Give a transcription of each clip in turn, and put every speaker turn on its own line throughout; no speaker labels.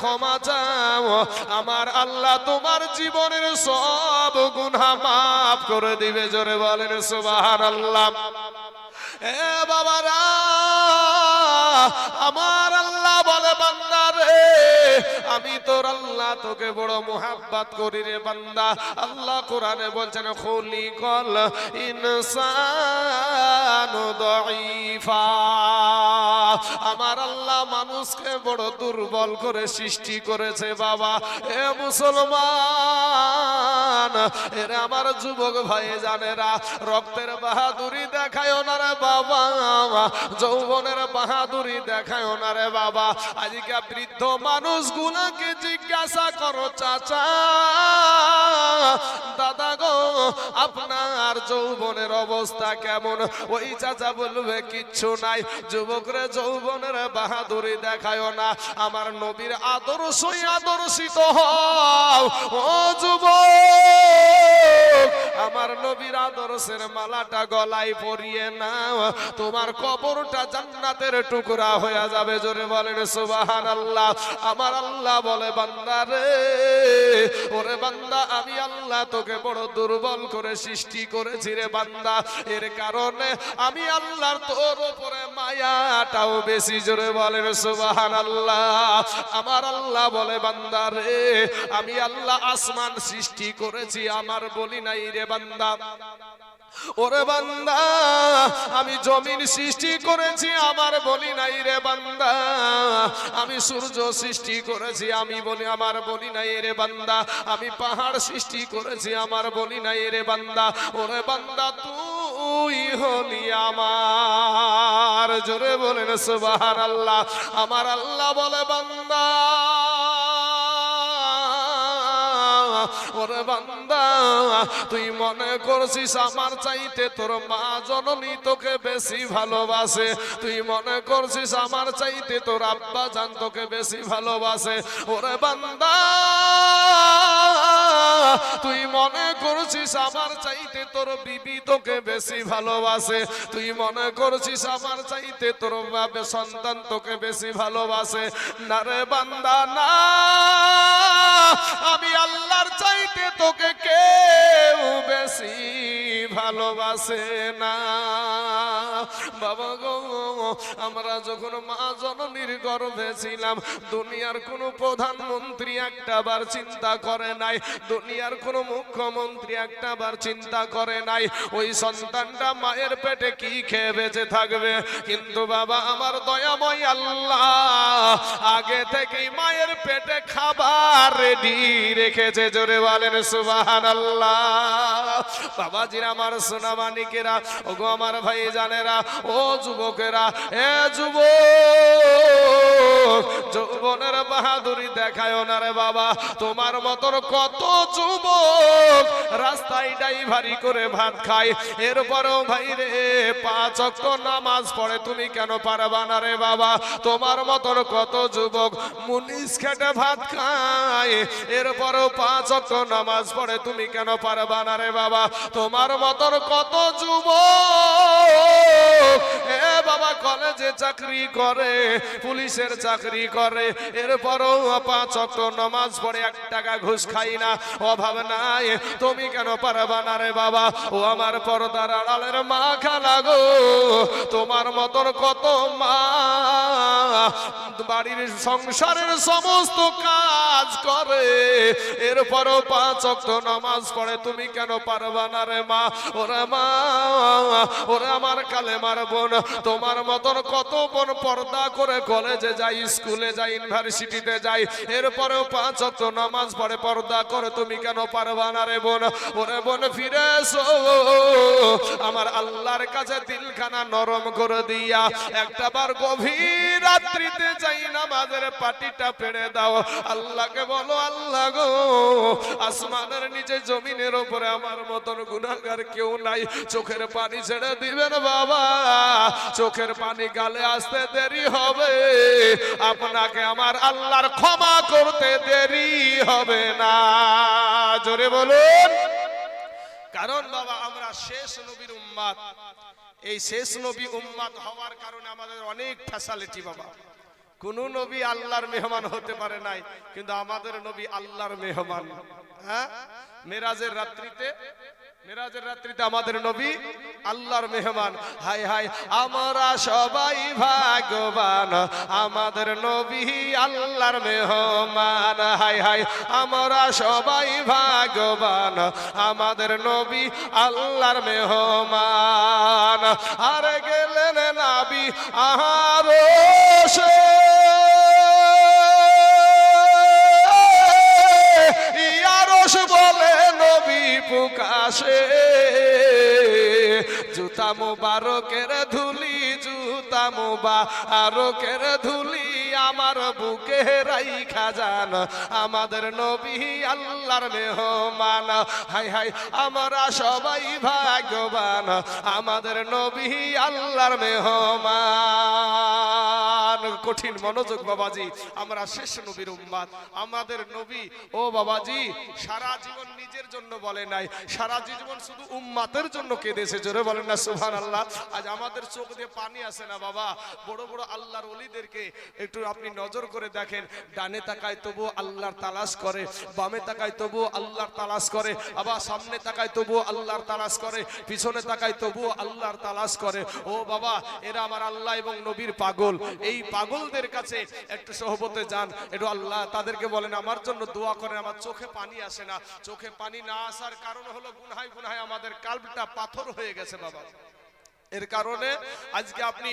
ক্ষমা চাও। আমার আল্লাহ তোমার জীবনের সব গুনাহ মাফ করে দিবে, জোরে বলেন সুবহানাল্লাহ। এ বাবারা, আমার আল্লাহ বলে, বান্দা আমি তোর আল্লাহ তোকে বড় মোহাব্বত করি রে বান্দা। আল্লাহ কোরআনে বলছেন খুলি কল ইনসান আমার আল্লাহ মানুষকে বড় দুর্বল করে সৃষ্টি করেছে, বাবা। এ মুসলমান, এরা আমার যুবক ভাই জানেরা, রক্তের বাহাদুরি দেখায় না রে বাবা। যৌবনের বাহাদুরি দেখায় না রে বাবা। আজকে বৃদ্ধ মানুষগুলোকে জিজ্ঞাসা করো, চাচা। দাদা গো, আপনার যৌবনের অবস্থা কেমন? ওই চাচা বলবে, কিচ্ছু নাই। যুবকরে যৌবনের বাহাদুরি দেখায় না। আমার নবীর আদর্শই আদর্শিত হও ও যুবক আমার নবীর আদর্শের মালাটা গলায় পরিয়ে নাও। তোমার কবরটা জান্নাতের টুকরা হয়ে যাবে, জোরে বলেন সুবাহান আল্লাহ আমার আল্লাহ বলে, বান্দা রে, ওরে বান্দা, আমি আল্লাহ তোকে বড় দুর্বল করে সৃষ্টি করেছি রে বান্দা। এর কারণে আমি আল্লাহর তোর উপরে মায়াটাও বেশি, জোরে বলেন সুবাহান আল্লাহ আমার আল্লাহ বলে, বান্দা রে, আমি আল্লাহ আসমান সৃষ্টি করেছি, আমার বলি নাই রে বান্দা। ওরে বান্দা, আমি জমিন সৃষ্টি করেছি, আমার বলি নাই রে বান্দা। আমি সূর্য সৃষ্টি করেছি, আমি বলি আমার বলি নাই রে বান্দা। আমি পাহাড় সৃষ্টি করেছি, আমার বলি নাই রে বান্দা। ওরে বান্দা, তুই হলি আমার। জোরে বলেন সুবাহার আল্লাহ আমার আল্লাহ বলে, বান্দা। ওরে বান্দা, তুই মনে করছিস আমার চাইতে তোর মা জননী তোকে বেশি ভালোবাসে? তুই মনে করছিস আমার চাইতে তোর আব্বা জান তোকে বেশি ভালোবাসে? ওরে বান্দা তুই মনে করছিস আমার চাইতে তোর বিবি তোকে বেশি ভালোবাসে? তুই মনে করছিস আমার চাইতে তোর বাবে সন্তান তোকে বেশি ভালোবাসে? না রে বান্দা, না। আমি আল্লাহর চাইতে তোকে কেউ বেশি ভালোবাসে না। বাবা গো, আমরা যখন মা জননীর গর্ভে ছিলাম, দুনিয়ার কোনো প্রধানমন্ত্রী একটা বার চিন্তা করে নাই, দুনিয়ার কোনো মুখ্যমন্ত্রী একটা বার চিন্তা করে নাই, ওই সন্তানটা মায়ের পেটে কি খেয়ে বেঁচে থাকবে? কিন্তু বাবা, আমার দয়াময় আল্লাহ আগে থেকেই মায়ের পেটে খাবার রেডি রেখেছে, জোরে বলেন সুবাহান আল্লাহ বাবাজিরা আমার সোনা মানিকেরা ও গো আমার ভাই জানেরা ও যুবকেরা, এ যুবক, যৌবনের বাহাদুরি দেখায় না রে বাবা। তোমার মতন কত যুবক রাস্তায় ড্রাইভারি করে ভাত খায়। এরপরেও ভাই রে, পাঁচ নামাজ পড়ে, তুমি কেন পারবা না রে বাবা? তোমার মতন কত যুবক মুনিশ খেটে ভাত খায়। এরপরেও পাঁচ অক্ট নামাজ পড়ে, তুমি কেন পারবা না রে বাবা? তোমার মতন কত যুবক বাবা কলেজে চাকরি করে, পুলিশের চাকরি করে, এরপরও পাঁচ অক্ট নামাজ পড়ে এক টাকা ঘুষ খাই না। অভাব নাই, তুমি কেন পারবা না রে বাবা? ও আমার আড়ালের তোমার মতন কত মা? বাড়ির সংসারের সমস্ত কাজ করে, এরপরও পাঁচ অক্ট নামাজ পড়ে, তুমি কেন পারবা না রে মা? ওরে মা, ওরে আমার কালে মার বোন, তোমার মতন কত বোন পর্দা করে কলেজে যাই স্কুলে যাই ইউনিভার্সিটিতে যাই, এরপরেও পাঁচ অক্ট নামাজ পড়ে, পর্দা করে তুমি কেন পারবা না রে বোন? ওরে বোন, ফিরে আমার আল্লাহর কাছে দিলখানা নরম করে দিয়া, একটা বার গভীর রাত্রিতে যাই, নামাজের পাটিটা পেড়ে দাও। আল্লাহকে বলো, আল্লাহ গো, আসমানের নিচে জমিনের উপরে আমার মতন গুনাহগার কেউ নাই। চোখের পানি ছেড়ে দিবেন বাবা? চোখের পানি গালে আসতে দেরি হবে। আপনাকে আমার আল্লাহর ক্ষমা করতে দেরি হবে না। জোরে বলুন। কারণ বাবা, আমরা শেষ নবীর উম্মাদ। এই শেষ নবী উম্মাদ হওয়ার কারণে আমাদের অনেক ফ্যাসালিটি বাবা। কোন নবী আল্লাহর মেহমান হতে পারে নাই, কিন্তু আমাদের নবী আল্লাহর মেহমান। হ্যাঁ? মেরাজের রাত্রিতে মেরাজের রাত্রিতে আমাদের নবী আল্লাহর মেহমান। হাই হাই আমরা সবাই ভাগবান আমাদের নবী আল্লাহর মেহমান। হাই হাই আমরা সবাই ভাগ্যবান। আমাদের নবী আল্লাহর মেহমান। আর গেলেন নাবি আহার ইয়ারস প্রকাশে। জুতা মুবারকের ধুলি, জুতা মুবারকের ধুলি আমার বুকে রাইখা যান। আমাদের নবী আল্লাহর মেহমান। হাই হাই, আমরা সবাই ভাগ্যবান। আমাদের নবী আল্লাহর মেহমান। কঠিন মনোযোগ বাবাজি, আমরা শেষ নবীর উম্মাদ। আমাদের নবী, ও বাবাজি, সারা জীবন নিজের জন্য বলে নাই। সারা জীবন শুধু উম্মাতের জন্য কেঁদেছে, জোরে বলেন না সুবহান আল্লাহ আজ আমাদের চোখ দিয়ে পানি আসে না বাবা। বড় বড় আল্লাহর ওলিদেরকে একটু আপনি নজর করে দেখেন। ডানে তাকায় তবু আল্লাহর তালাশ করে, বামে তাকায় তবু আল্লাহর তালাশ করে, আবার সামনে তাকায় তবু আল্লাহর তালাশ করে, পিছনে তাকায় তবু আল্লাহর তালাশ করে। ও বাবা, এরা আমার আল্লাহ এবং নবীর পাগল। এই পাগলদের কাছে একটু সহবতে যান। একটু আল্লাহ তাদেরকে বলেন, আমার জন্য দোয়া করেন, আমার চোখে পানি আসে না। চোখে পানি না আসার কারণ হলো গুনহাই গুনহাই আমাদের কাল্পটা পাথর হয়ে গেছে বাবা। এর কারণে আজকে আপনি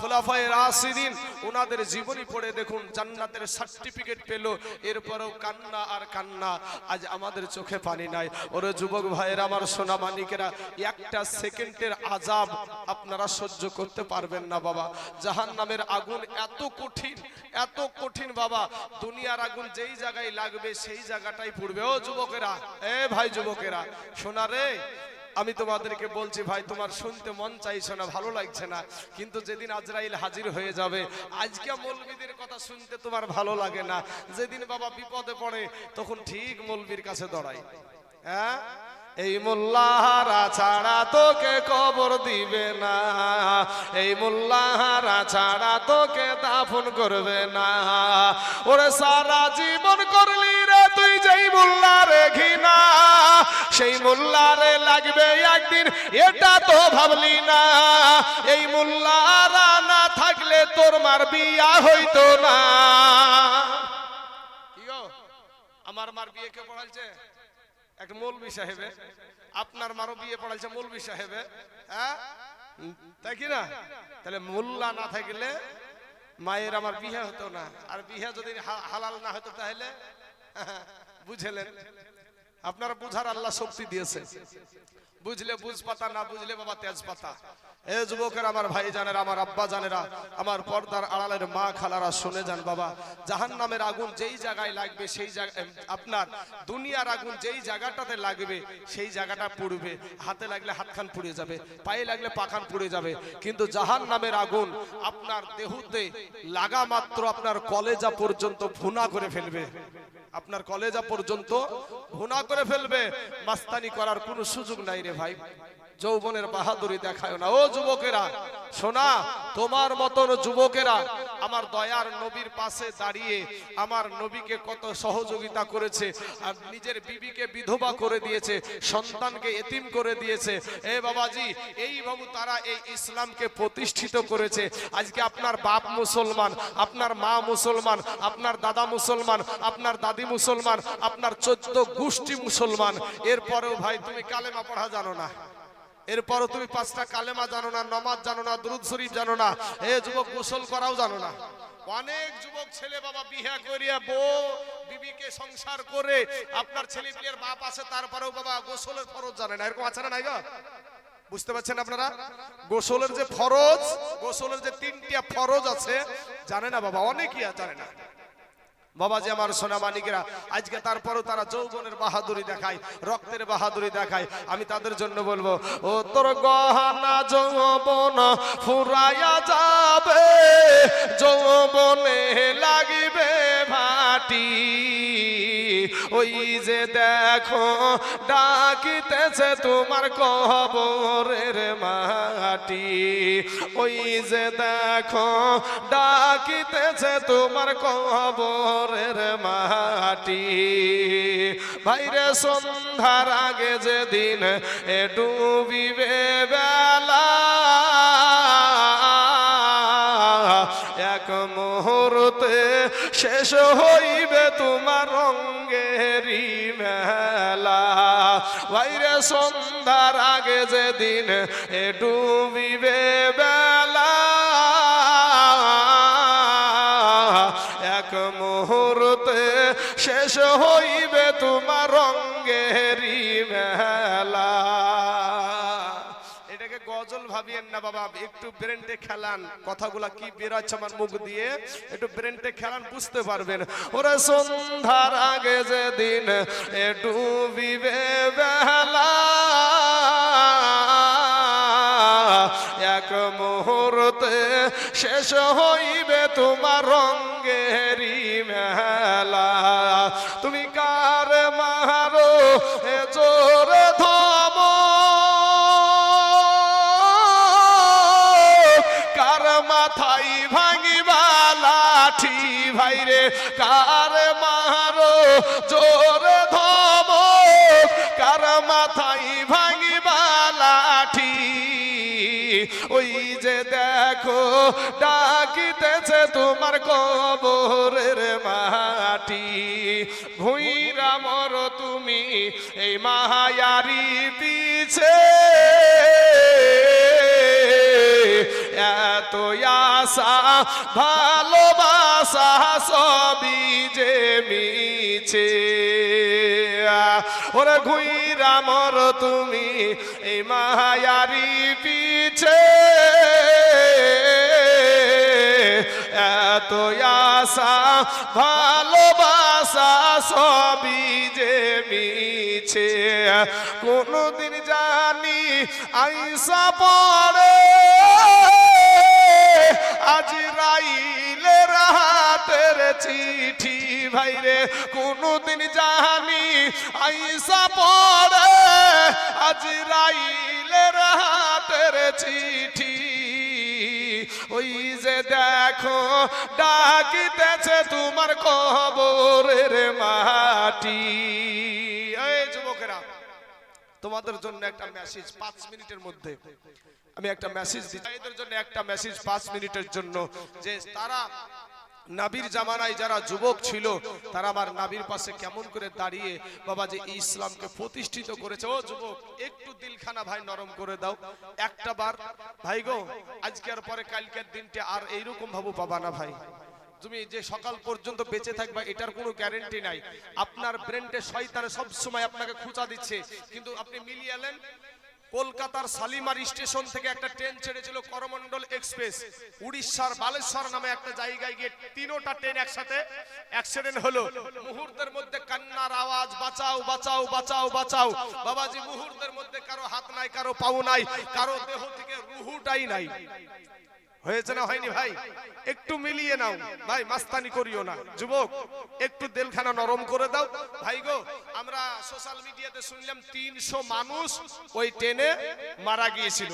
খোলাফায়ে রাশিদিন ওনাদের জীবনী পড়ে দেখুন, জান্নাতের সার্টিফিকেট পেল, এরপরেও কান্না আর কান্না, আজ আমাদের চোখে পানি নাই। ওরে যুবক ভাইয়েরা, আমার সোনা মানিকেরা, একটা সেকেন্ডের আজাব আপনারা সহ্য করতে পারবেন না বাবা। জাহান নামের আগুন এত কঠিন এত কঠিন বাবা। দুনিয়ার আগুন যেই জায়গায় লাগবে, সেই জায়গাটাই পড়বে। ও যুবকেরা, এ ভাই যুবকেরা, সোনা রে আমি তোমাদেরকে বলছি ভাই, তোমার শুনতে মন চাইছে না, ভালো লাগছে না, কিন্তু যেদিন আজরাইল হাজির হয়ে যাবে, আজকে মৌলবীদের কথা শুনতে তোমার ভালো লাগে না। যেদিন বাবা বিপদে পড়ে, তখন ঠিক মৌলবীর কাছে দাঁড়াই হ্যাঁ? এই মোল্লাহারা ছাড়া তোকে কবর দিবে না। এই মোল্লাহারা ছাড়া তোকে দাফন করবে না। ওরে সারা জীবন করলি রে মোল্লারে ঘিনা সেই মোল্লারে লাগবে একদিন, এটা তো ভাবলি না। এই মোল্লারা না থাকলে তোর মার বিয়া হইতো না। আমার মার বিয়ে কে পড়াইছে? এক মৌলবি সাহেবে। আপনার মারও বিয়ে পড়াইছে মৌলবি সাহেবে। হ্যাঁ? তাই কি না? তাহলে মোল্লা না থাকলে মায়ের আমার বিয়ে হতো না। আর বিয়ে যদি হালাল না হতো তাহলে? বুঝলেন? আপনার বুঝার আল্লাহ শক্তি দিয়েছে। বুঝলে বুঝ পাতা না বুঝলে বাবা তেজ পাতা এ যুবকের আমার ভাই জানেরা আমার আব্বা জানেরা আমার পর্দার আড়ালের মা খালারা, শুনে যান বাবা। জাহান নামের আগুন যেই জায়গায় লাগবে, সেই জায়গায় আপনার দুনিয়ার আগুন যেই জায়গাটাতে লাগবে, সেই জায়গাটা পুড়বে। হাতে লাগলে হাতখান পুড়ে যাবে, পায়ে লাগলে পাখান পুড়ে যাবে। কিন্তু জাহান নামের আগুন আপনার দেহুতে লাগা মাত্র আপনার কলেজা পর্যন্ত ভুনা করে ফেলবে। আপনার কলেজা পর্যন্ত ভুনা করে ফেলবে। মাস্তানি করার কোনো সুযোগ নাই রে ভাই। যৌবনের বাহাদুরি দেখায় না। ও যুবকেরা, শোনা, তোমার মতন যুবকেরা, আমার দয়ার নবীর পাশে দাঁড়িয়ে আমার নবীকে কত সহযোগিতা করেছে আর নিজের বিবিকে বিধবা করে দিয়েছে, সন্তানকে এতিম করে দিয়েছে। এ বাবাজি, এই বাবু তারা এই ইসলামকে প্রতিষ্ঠিত করেছে। আজকে আপনার বাপ মুসলমান, আপনার মা মুসলমান, আপনার দাদা মুসলমান, আপনার দাদি মুসলমান, আপনার চোদ্দ গোষ্ঠী মুসলমান। এরপরেও ভাই, তুমি কালেমা পড়া জানো না। এরপরও তুমি পাঁচটা কালেমা জানো না, নমাজ জানো না, দুরুদ শরীফ জানো না, এ যুবক গোসল করাও জানো না। অনেক যুবক ছেলে বাবা বিহা করিয়া বউ, বিবিকে সংসার করে আপনার ছেলে পিলের বাপ আছে, তারপরেও বাবা গোসলের ফরজ জানে না। এরকম আছে না নাই গো? বুঝতে পারছেন আপনারা? গোসলের যে ফরজ, গোসলের যে তিনটা ফরজ আছে, জানে না বাবা, অনেকই জানে না। বাবাজি আমার সোনা মানিকেরা আজকে তারপরও তারা যৌবনের বাহাদুরি দেখায়, রক্তের বাহাদুরি দেখায়। আমি তাদের জন্য বলব, ও তোর গহনা যৌবন ফুরাইয়া যাবে, যৌবনে লাগিবে ভাটি। ওই যে দেখো, ডাকিতেছে তোমার কবরের মাটি। ওই যে দেখো, ডাকিতেছে তোমার কবরের মাটি। ভাইরে সন্ধ্যার আগে যেদিন এ ডুবিবে বেলা শেষ হইবে তোমার রঙ্গেরি মেলা। বাইরে সন্ধ্যার আগে যেদিন এ ডুবিবে বেলা, এক মুহূর্তে শেষ হইবে তোমার রঙ্গেরি ভাবিয়েন না বাবা, একটু ব্রেনটে খেলান। কথাগুলা কি বেরোচ্ছে আমার মুখ দিয়ে? একটু ব্রেনটে খেলান, বুঝতে পারবেন। ওরে সন্ধ্যার আগে যেদিন এ ডুবিবে বেলা, এক মুহূর্তে শেষ হইবে তোমার রঙ্গেরি মেলা। ভাইরে কার মারো? জোর ধম কার মাথায় ভাঙিবা লাঠি ওই যে দেখো, ডাকিতেছে তোমার কবরের মাটি। ভুইরা মর তুমি, এই মায়ারি পিছে এত আশা ভালোবাসা সবই যে মিছে। ওরে ঘুইরা মর তুমি, এই মায়ারি পিছে। এত আশা ভালোবাসা সবই যে মিছে। কোনদিন জানি আইসা পড়ে। আজ রাইলের হাতের চিঠি, ভাইরে, কোনদিন জানি আইসা পড়ে। আজ রাইলের হাতের চিঠি। ওই যে দেখো, ডাকিতেছে তোমার কবরের মাটি। এই যুবকেরা, তোমাদের জন্য একটা মেসেজ পাঁচ মিনিটের মধ্যে। আমি একটা মেসেজ দিচ্ছি। এদের জন্য একটা মেসেজ পাঁচ মিনিটের জন্য যে তারা নাবির জামানায় যারা যুবক ছিল, তারা আমার নাবির পাশে কেমন করে দাঁড়িয়ে বাবা যে ইসলামকে প্রতিষ্ঠিত করেছে। ও যুবক, একটু দিলখানা ভাই নরম করে দাও। একটা বার, ভাই গো আজকের পরে কালকের দিনটা আর এইরকম ভাবো পাবা না ভাই। তুমি যে সকাল পর্যন্ত বেঁচে থাকবা, এটার কোনো গ্যারেন্টি নাই। আপনার ব্রেনটে শয়তানে সব সময় আপনাকে খুঁচা দিচ্ছে। কিন্তু আপনি মিলিয়ে এলেন কলকাতার শালিমার স্টেশন থেকে একটা ট্রেন ছেড়েছিল করমন্ডল এক্সপ্রেস। উড়িষ্যার বালেশ্বর নামে একটা জায়গায় গিয়ে তিনোটা ট্রেন একসাথে অ্যাক্সিডেন্ট হলো। মুহূর্তের মধ্যে কান্নার আওয়াজ, বাঁচাও বাঁচাও বাঁচাও বাঁচাও। বাবাজি, মুহূর্তের মধ্যে কারও হাত নাই, কারও পাও নাই, কারও দেহ থেকে রুহুটাই নাই। হয়েছে না হয়নি ভাই? একটু মিলিয়ে নাও। ভাই, মাস্তানি করিও না। যুবক, একটু দেলখানা নরম করে দাও। ভাই গো, আমরা সোশ্যাল মিডিয়াতে শুনলাম তিনশো মানুষ ওই ট্রেনে মারা গিয়েছিল।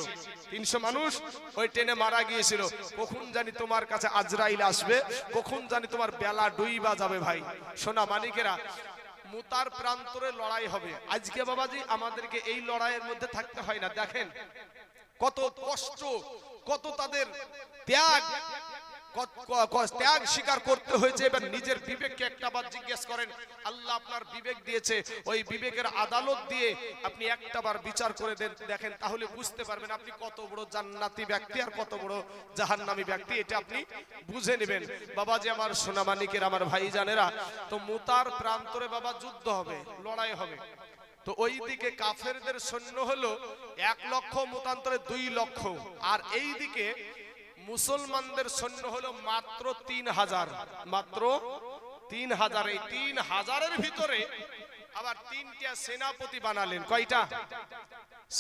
তিনশো মানুষ ওই ট্রেনে মারা গিয়েছিল। কখন জানি তোমার কাছে আজরাইল আসবে, কখন জানি তোমার বেলা ডুইবা যাবে ভাই। সোনা মানিকেরা মুতার প্রান্তরে লড়াই হবে। আজকে বাবাজি, আমাদেরকে এই লড়াইয়ের মধ্যে থাকতে হয় না। দেখেন, কত কষ্ট কত তাদের ত্যাগ ত্যাগ স্বীকার করতে হয়েছে, এবার নিজের বিবেককে একটা বার জিজ্ঞেস করেন, আল্লাহ আপনার বিবেক দিয়েছে, ওই বিবেকের আদালত দিয়ে আপনি একটা বার বিচার করে দেন, দেখেন, তাহলে বুঝতে পারবেন আপনি কত বড় জান্নাতি ব্যক্তি আর কত বড় জাহান্নামী ব্যক্তি, এটা আপনি বুঝে নেবেন। বাবা যে আমার সোনামানিকের আমার ভাই জানেরা তো মুতার প্রান্তরে বাবা যুদ্ধ হবে, লড়াই হবে। তো ওই দিকে কাফেরদের সৈন্য হলো এক লক্ষ, মতান্তরে দুই লক্ষ। আর এই দিকে মুসলমানদের সৈন্য হলো মাত্র তিন হাজার। মাত্র তিন হাজার। এই তিন হাজারের ভিতরে আবার তিনটা সেনাপতি বানালেন। কয়টা?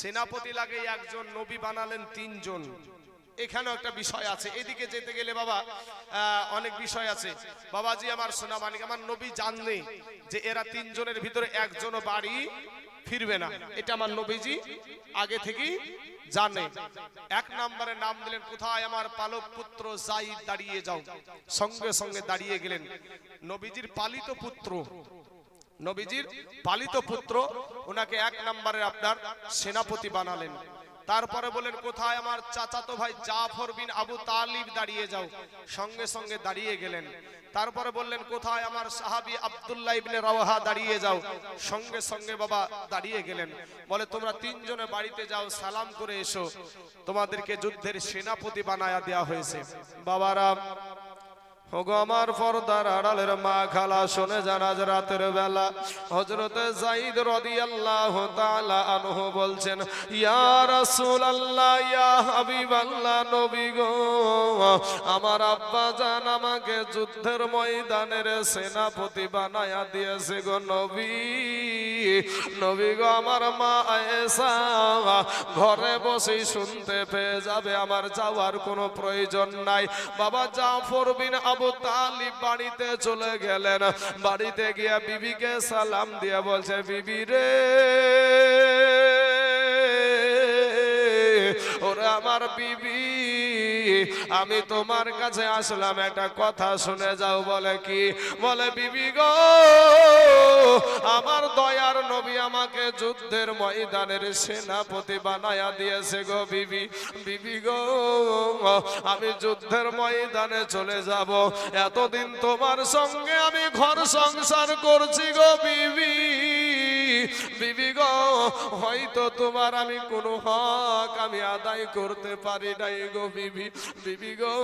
সেনাপতি লাগে একজন, নবী বানালেন তিনজন। এখানেও একটা বিষয় আছে। এদিকে যেতে গেলে বাবা অনেক বিষয় আছে। বাবাজি আমার সোনা মানিক আমার নবী জাননে যে এরা তিনজনের ভিতরে একজনও বাড়ি ফিরবে না। এটা আমার নবীজি আগে থেকেই জানে। এক নম্বরে নাম দিলেন, কোথায় আমার পালক পুত্র যাই দাঁড়িয়ে যাও। সঙ্গে সঙ্গে দাঁড়িয়ে গেলেন। নবীজির পালিত পুত্র, নবীজির পালিত পুত্র, ওনাকে এক নম্বরে আপনার সেনাপতি বানালেন। তারপরে বলেন, কোথায় আমার চাচাতো ভাই জাফর বিন আবু তালিব দাঁড়িয়ে যাও? সঙ্গে সঙ্গে দাঁড়িয়ে গেলেন। তারপরে বললেন, কোথায় আমার সাহাবি আব্দুল্লাহ ইবনে রাওয়াহা দাঁড়িয়ে যাও? সঙ্গে সঙ্গে বাবা দাঁড়িয়ে গেলেন। বলে, তোমরা তিনজনে বাড়িতে যাও, সালাম করে এসো। তোমাদেরকে যুদ্ধের সেনাপতি বানায়া দেয়া হয়েছে। বাবারা আমার মা খালা, শোনে রাতের বেলা। হজরতে আনহু বলছেন রাসূলুল্লাহ, ইয়া নবী গো, আমার আব্বা জান আমাকে যুদ্ধের ময়দানের সেনাপতি বানায়া দিয়েছে গো নবী। নবী আমার মা ঘরে বসেই শুনতে পেয়ে যাবে, আমার যাওয়ার কোনো প্রয়োজন নাই। বাবা জাফর বিন আবু তালিব বাড়িতে চলে গেলেন। বাড়িতে গিয়া বিবিকে সালাম দিয়ে বলছে, বিবি রে, ওরে আমার বিবি আমি তোমার কাছে আসলাম, একটা কথা শুনে যাও, বলে কি? বলে, বিবি গো, আমার দয়ার নবী আমাকে যুদ্ধের ময়দানের সেনাপতি বানায়া দিয়েছে গো বিবি। বিবি গো, আমি যুদ্ধের ময়দানে চলে যাব। এতদিন তোমার সঙ্গে আমি ঘর সংসার করছি গো বিবি। বিবি গো, হয়তো তোমার আমি কোনো হক আমি আদায় করতে পারি নাই গো বিবি। বিবি গো,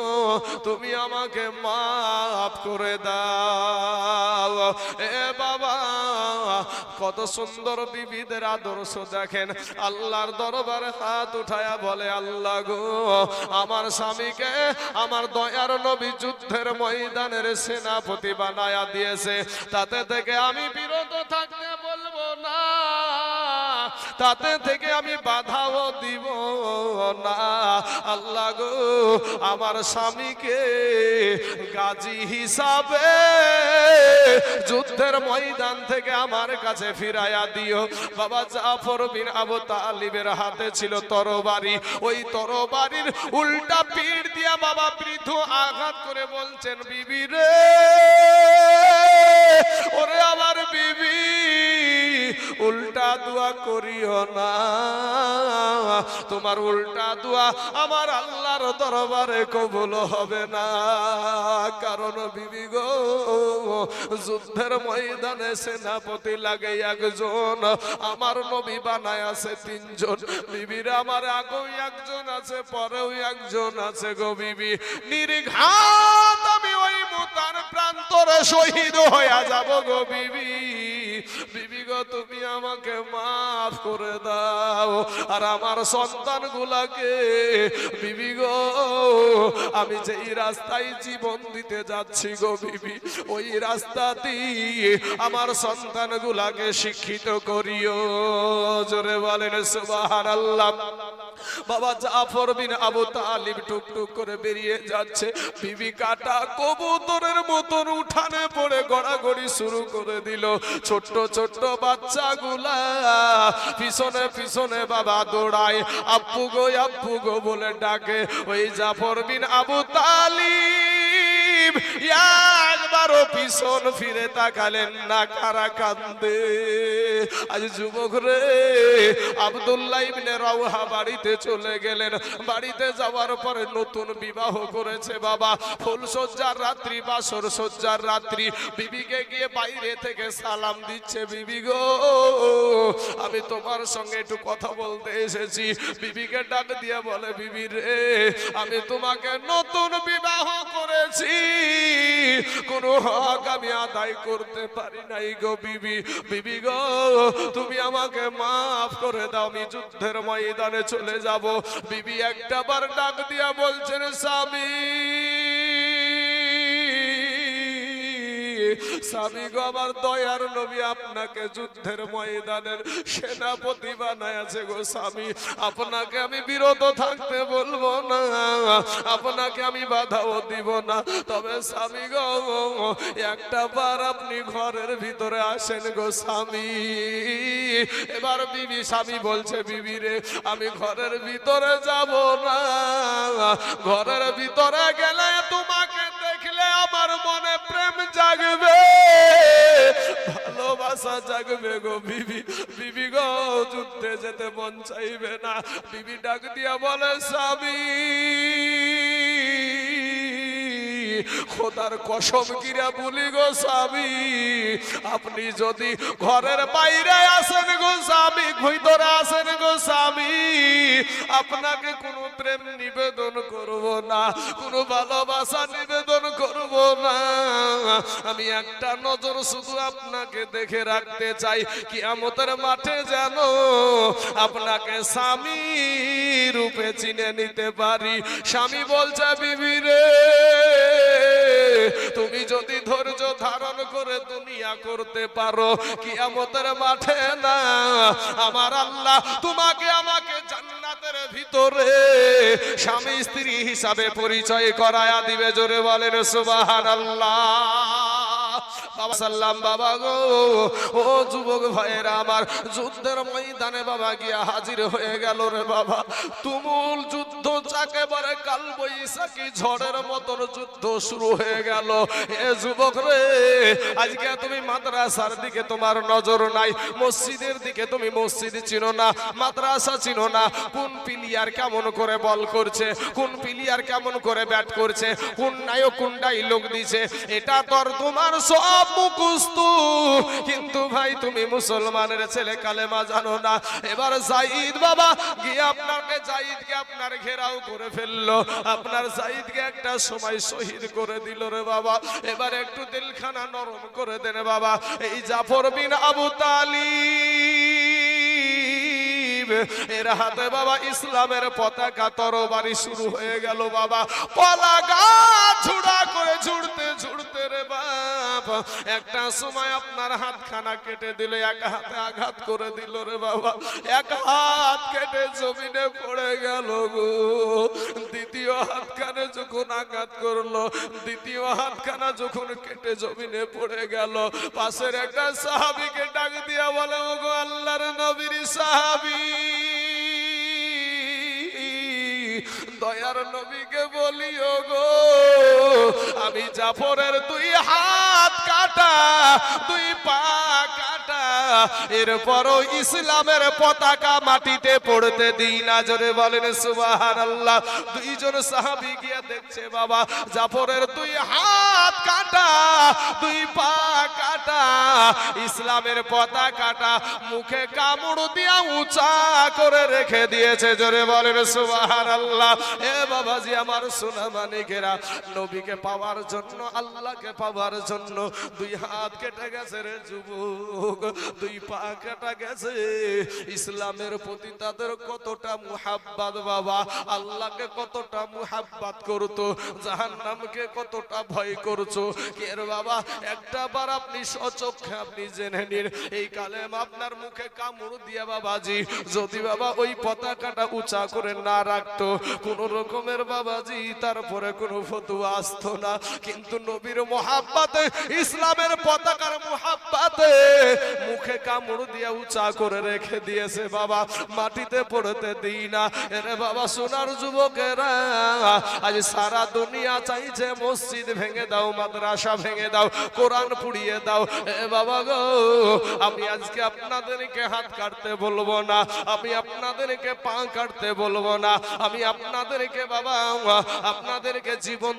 তুমি আমাকে মাফ করে দাও। এ বাবা, কত সুন্দর বিবিদের আদর্শ দেখেন। আল্লাহর দরবারে হাত উঠায়া বলে, আল্লাহ গো, আমার স্বামীকে আমার দয়ার নবী যুদ্ধের ময়দানের সেনাপতি বানায়া দিয়েছে। তাতে থেকে আমি বিরত বলব না। তাতে থেকে আমি দিব না। আল্লাহ গো, আমার স্বামীকে গাজী হিসাবে যুদ্ধের ময়দান থেকে আমার কাছে ফিরাইয়া দিও। বাবা জাফর বিন আবু তালিবের হাতে ছিল তরবারি। ওই তরবারির উল্টা পিঠ দিয়া বাবা বৃদ্ধ আঘাত করে বলছেন, বিবি রে, ওরে আমার বিবি, উল্টা দোয়া করিও না। তোমার উল্টা দোয়া আমার আল্লাহর দরবারে কবুল হবে না। কারণ বিবি গো, যুদ্ধের ময়দানে সেনাপতি লাগে একজন, আমার নবী বানায় আছে তিনজন। বিবির আমার আগেও একজন আছে, পরেও একজন আছে গো বিবি। নির্ঘাত আমি ওই মুতার প্রান্তরে শহীদ হয়ে যাব গো বিবি। বিবি তুমি আমাকে মাফ করে দাও। আর আমার সন্তান গুলাকে আমি যেই রাস্তায় জীবন দিতে যাচ্ছি গো বিবি, ওই রাস্তা দিয়ে আমার সন্তান গুলাকে শিক্ষিত করিও। জোরে বলেন সুবাহান আল্লাহ বাবা জাফর বিন আবু তালিব টুকটুক করে বেরিয়ে যাচ্ছে। বিবি কাটা কবুতরের মতন উঠানে পড়ে গড়াগড়ি শুরু করে দিল। ছোট্ট ছোট্ট বাচ্চাগুলা পিছনে পিছনে বাবা দৌড়ায়। আব্বু গো আব্বু গো বলে ডাকে, ওই জাফর বিন আবু তালিব একবারও পিছন ফিরে তাকালেন না, কারা কান্দে আজ যুবক রে, আব্দুল্লাহ ইবনে রাওহা বাড়িতে চলে গেলেন। বাড়িতে যাওয়ার পরে নতুন বিবাহ করেছে বাবা। ফুল সজ্জার রাত্রি বাসর সজ্জার রাত্রি। বিবিকে গিয়ে বাইরে থেকে সালাম দিচ্ছে, বিবি গো, আমি তোমার সঙ্গে একটু কথা বলতে এসেছি। বিবিকে ডাক দিয়ে বলে, বিবি রে, আমি তোমাকে নতুন বিবাহ করেছি। কোন হক আমি আদায় করতে পারি নাই গো বিবি। বিবি গো, তুমি আমাকে মাফ করে দাও, আমি যুদ্ধের ময়দানে চলে যাব। বিবি একটা বার ডাক দিয়া বলছেন, স্বামী। স্বামী গো, আমার দয়ার নবী আপনাকে যুদ্ধের ময়দানের সেনাপতি বানায় আছে গো স্বামী। আপনাকে আমি বিরত থাকতে বলব না, আপনাকে আমি বাধাও দিব না। তবে স্বামী গো, একটা বার আপনি ঘরের ভিতরে আসেন গো স্বামী। এবার বিবি স্বামী বলছে, বিবি রে, আমি ঘরের ভিতরে যাব না। ঘরের ভিতরে গেলে জাগবে ভালোবাসা জাগবে গো বিবি। বিবি গো, যুদ্ধে যেতে মন চাইবে না। বিবি ডাক দিয়া বলে, স্বামী, খোদার কসম কিরা বলি গো স্বামী, আপনি যদি ঘরের বাইরে আসেন গো স্বামী, ভিতরে আসেন গো স্বামী, আপনাকে কোনো প্রেম নিবেদন করব না, কোনো ভালোবাসা নিবেদন করব না। আমি একটা নজর শুধু আপনাকে দেখে রাখতে চাই। কিয়ামতের মাঠে যেন আপনাকে স্বামী রূপে চিনে নিতে পারি। স্বামী বলছে, বিবি রে, তুমি যদি ধৈর্য ধারণ করে দুনিয়া করতে পারো কি কিয়ামতের মাঠে না। আমার আল্লাহ তোমাকে আমাকে ভিতরে স্বামী স্ত্রী হিসাবে পরিচয় করায়া দিবে জোরে বলেন সুবহানাল্লাহ। বাবা সাল্লাম বাবা গো, ও যুবক ভাইয়েরা আমার যুদ্ধের ময়দানে বাবা গিয়া হাজির হয়ে গেল রে বাবা। তুমুল যুদ্ধ একেবারে কাল বৈশাখী ঝড়ের মতন যুদ্ধ শুরু হয়ে গেল। এ যুবক রে, আজকে তুমি মাদ্রাসার দিকে তোমার নজর নাই, মসজিদের দিকে তুমি মসজিদ চিনো না, মাদ্রাসা চিনো না। কোন প্লেয়ার কেমন করে বল করছে, কোন প্লেয়ার কেমন করে ব্যাট করছে, কোন নায়ক কোন ডাইলগ দিছে, এটা তোর তোমার সব মুখস্থ। কিন্তু ভাই, তুমি মুসলমানের ছেলে কালেমা জানো না। এবার বাবা গিয়ে আপনাকে জাইদকে আপনার ঘেরাও করে ফেলল। আপনার একটা সময় শহীদ করে দিল রে বাবা। এবার একটু দিলখানা নরম করে দেন বাবা। এই জাফর বিন আবু এর হাতে বাবা ইসলামের পতাকা তরবারি শুরু হয়ে গেল বাবা। পলাগা ঝুড়া করে রে বাপ একটা সময় আপনার হাতখানা কেটে দিলে, এক হাতে আঘাত করে দিল রে বাবা। এক হাত কেটে জমিনে পড়ে গেল গো। দ্বিতীয় হাতখানে যখন আঘাত করল, দ্বিতীয় হাতখানা যখন কেটে জমিনে পড়ে গেল, পাশের একটা সাহাবিকে ডাক দিয়া বলে গো আল্লাহর নবীর সাহাবি, দয়ার নবীকে বলিও গো আমি জাফরের দুই হাত কাটা দুই পা কাটা এরপরও ইসলামের পতাকা মাটিতে পড়তে দিই না। জোরে বলেন সুবাহান আল্লাহ দুইজন সাহাবি গিয়ে দেখছে, বাবা, জাফরের দুই হাত কাটা, দুই পা কাটা। ইসলামের পতাকাটা মুখে কামড় দিয়া উঁচা করে রেখে দিয়েছে। জোরে বলেন সুবাহান আল্লাহ এ বাবাজি, আমার সোনা মানিকেরা, নবীকে পাওয়ার জন্য, আল্লাহকে পাওয়ার জন্য দুই হাত কেটে গেছে রে যুবক। দুই পা কেটে গেছে। ইসলামের প্রতি তাদের কতটা মুহাব্বাত বাবা? আল্লাহকে কতটা মুহাব্বাত করতো? জাহান্নামকে কতটা ভয় করছ? কের বাবা? একটা বার আপনি সচক্ষে আপনি জেনে নিন। এই কালেম আপনার মুখে কামড় দিয়ে বাবাজি, যদি বাবা ওই পতাকাটা উঁচা করে না রাখতো, কোন রকমের বাবাজি, তারপরে কোনো ফতুয়া আসতো না। কিন্তু নবীর মোহাব্বাতে, ইসলামের পতাকার মোহাব্বাতে মুখে কামড় দিয়ে উঁচা করে রেখে দিয়েছে বাবা। মাটিতে পড়তে দিই না। এরে বাবা, সোনার যুবকেরা, আজ সারা দুনিয়া চাইছে মসজিদ ভেঙে দাও, মাদ্রাসা ভেঙে দাও, কোরআন পুড়িয়ে দাও। এ বাবা গো, আমি আজকে আপনাদেরকে হাত কাটতে বলব না। আমি আপনাদেরকে পা কাটতে বলব না। আমি আপনাদেরকে বাবা, আপনাদেরকে জীবন